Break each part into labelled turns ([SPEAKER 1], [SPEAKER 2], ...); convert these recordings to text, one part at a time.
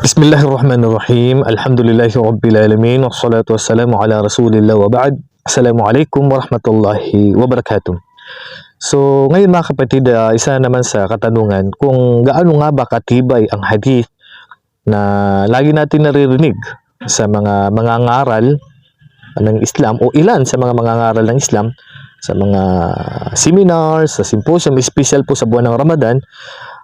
[SPEAKER 1] Bismillahirrahmanirrahim. Alhamdulillahi Rabbil Alamin. Wassalatu wassalamu ala Rasulillah wa ba'd. Assalamualaikum warahmatullahi wabarakatuh. So, ngayon mga kapatid, ah, isa naman sa katanungan kung gaano nga ba katibay ang hadith na lagi natin naririnig sa mga mga ngaral ng Islam o ilan sa mga mga ngaral ng Islam sa mga seminars, sa symposium, special po sa buwan ng Ramadan.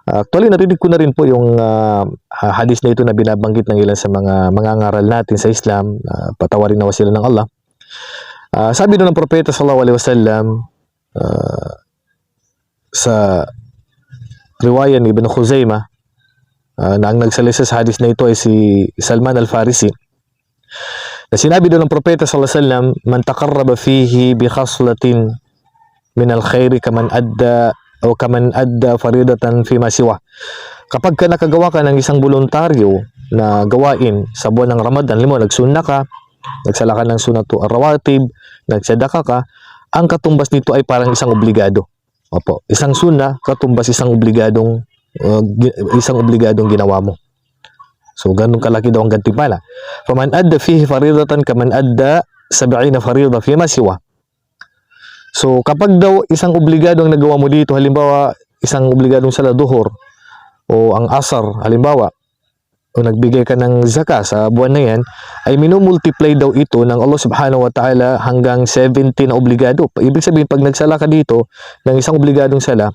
[SPEAKER 1] Ah, actually, narinig ko na rin po yung ah, ah, hadith na ito na binabanggit ng ilan sa mga mga ngaral natin sa Islam. Ah, patawarin nawa sila ng Allah. Ah, sabi doon ng propeta sallallahu alaihi wasallam ah, sa riwaya ni Ibn Khuzaimah ah, na ang nagsalisa sa hadith na ito ay si Salman al-Farisi na sinabi doon ng propeta sallallahu alaihi wasallam man taqarraba fihi bi khaslatin min al-khairi kaman adda o kaman adda faridatan fi ma siwa kapag ka nakagawa ka ng isang voluntaryo na gawain sa buwan ng Ramadan limo nagsunna ka nagsala ka ng sunatu ar-rawatib nagsadaka ka ang katumbas nito ay parang isang obligado. Opo isang sunna katumbas isang obligadong uh, isang obligadong ginawa mo. So ganun kalaki daw ang gantimpala. Faman adda fihi faridatan kaman adda 70 farida fi ma siwa So kapag daw isang obligado ang nagawa mo dito, halimbawa isang obligadong sala duhur o ang asar, halimbawa, o nagbigay ka ng zaka sa buwan na yan, ay minumultiply daw ito ng Allah subhanahu wa ta'ala hanggang 70 na obligado. Ibig sabihin, pag nagsala ka dito ng isang obligadong sala,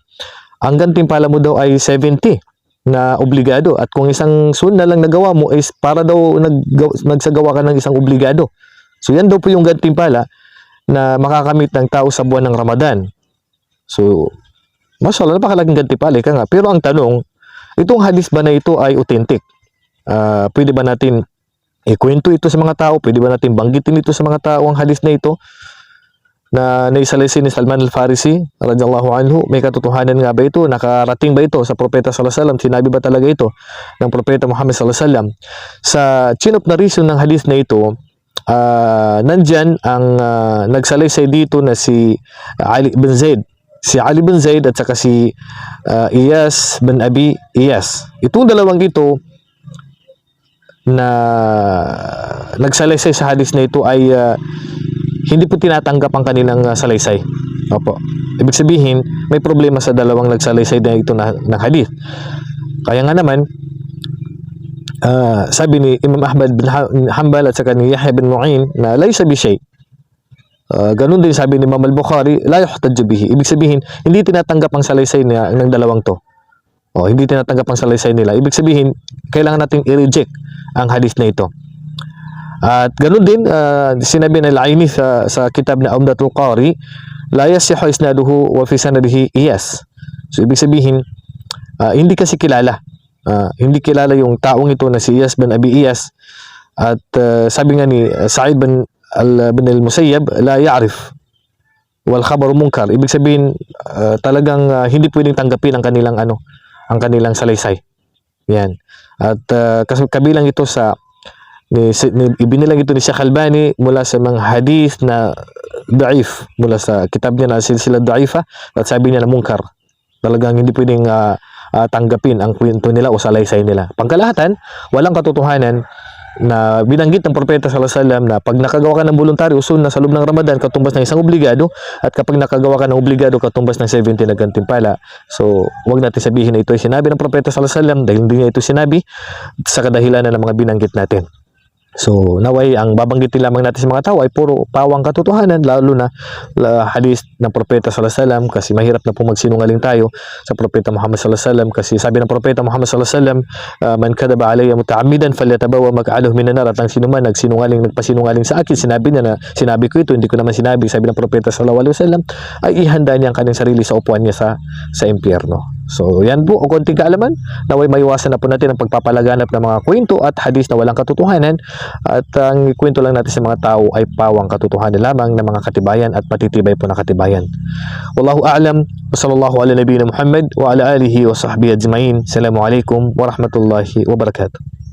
[SPEAKER 1] ang gantimpala mo daw ay 70 na obligado. At kung isang sunna lang nagawa mo, is para daw naggaw- nagsagawa ka ng isang obligado. So yan daw po yung gantimpala na makakamit ng tao sa buwan ng Ramadan. So, mashallah, napakalaking gantimpala ka nga. Pero ang tanong, itong hadis ba na ito ay authentic? Ah, pwede ba natin ikwento ito sa mga tao? Pwede ba natin banggitin ito sa mga tao ang hadis na ito? Na naisalisin ni Salman al-Farisi radhiyallahu anhu, may katotohanan nga ba ito? Nakarating ba ito sa propeta sallallahu alaihi wasallam? Sinabi ba talaga ito ng propeta Muhammad sallallahu alaihi wasallam? Sa chinop na reason ng hadis na ito, ah nandyan ang ah, nagsalaysay dito na si Ali bin Zaid. Si Ali bin Zaid at saka si ah, Iyas bin Abi Iyas. Itong dalawang ito na nagsalaysay sa hadis na ito ay ah, hindi po tinatanggap ang kanilang salaysay. Opo. Ibig sabihin, may problema sa dalawang nagsalaysay na ito na, ng hadith. Kaya nga naman, Ah, sabi ni Imam Ahmad bin Ha- Hanbal at saka ni Yahya bin Mu'in na laysa bi shay. Ah, ganun din sabi ni Imam Al-Bukhari, la yuhtaj bihi. Ibig sabihin, hindi tinatanggap ang salaysay niya ng dalawang to. Oh, hindi tinatanggap ang salaysay nila. Ibig sabihin, kailangan nating i-reject ang hadith na ito. At ganun din, ah, sinabi ng Al-Aini sa, sa kitab na Umdatul Qari, la yasihu isnaduhu wa fi sanadihi iyas. So, ibig sabihin, ah, hindi kasi kilala Ah, hindi kilala yung taong ito na si Iyas bin Abi Iyas. At ah, sabi nga ni ah, Sa'id bin al bin al-Musayyab la ya'rif wal khabaru munkar. Ibig sabihin ah, talagang ah, hindi pwedeng tanggapin ang kanilang ano ang kanilang salaysay. Yan. At kasi kabilang ito sa ni, ni ibinilang ito ni Sheikh Albani mula sa mga hadith na daif mula sa kitab niya na silsila daifa at sabi niya na munkar. Talagang hindi pwedeng ah, ah, tanggapin ang kwento nila o salaysay nila. Pangkalahatan, walang katotohanan na binanggit ng propeta sallallahu alaihi wasallam na pag nakagawa ka ng voluntaryo sunna sa loob ng Ramadan katumbas ng isang obligado at kapag nakagawa ka ng obligado katumbas ng 70 na gantimpala. So, wag natin sabihin na ito ay sinabi ng propeta sallallahu alaihi wasallam dahil hindi niya ito sinabi sa kadahilanan ng mga binanggit natin. So, naway ang babanggitin lamang natin sa mga tao ay puro pawang katotohanan lalo na la, hadis ng propeta sallallahu alaihi wasallam kasi mahirap na po magsinungaling tayo sa propeta Muhammad sallallahu alaihi wasallam kasi sabi ng propeta Muhammad sallallahu alaihi wasallam ah, man kadaba alayya mutaammidan falyatabawa maq'adahu minan nar at ang sino nagsinungaling nagpasinungaling sa akin sinabi niya na sinabi ko ito hindi ko naman sinabi sabi ng propeta sallallahu alaihi wasallam ay ihanda niya ang kanyang sarili sa upuan niya sa sa impyerno so yan po o konting kaalaman naway maiwasan na po natin ang pagpapalaganap ng mga kwento at hadis na walang katotohanan at ang kwento lang natin sa mga tao ay pawang katotohanan lamang ng mga katibayan at patitibay po na katibayan. Wallahu a'lam. Wa sallallahu ala nabiyina Muhammad wa ala alihi wa sahbihi ajma'in. Assalamualaikum warahmatullahi wabarakatuh.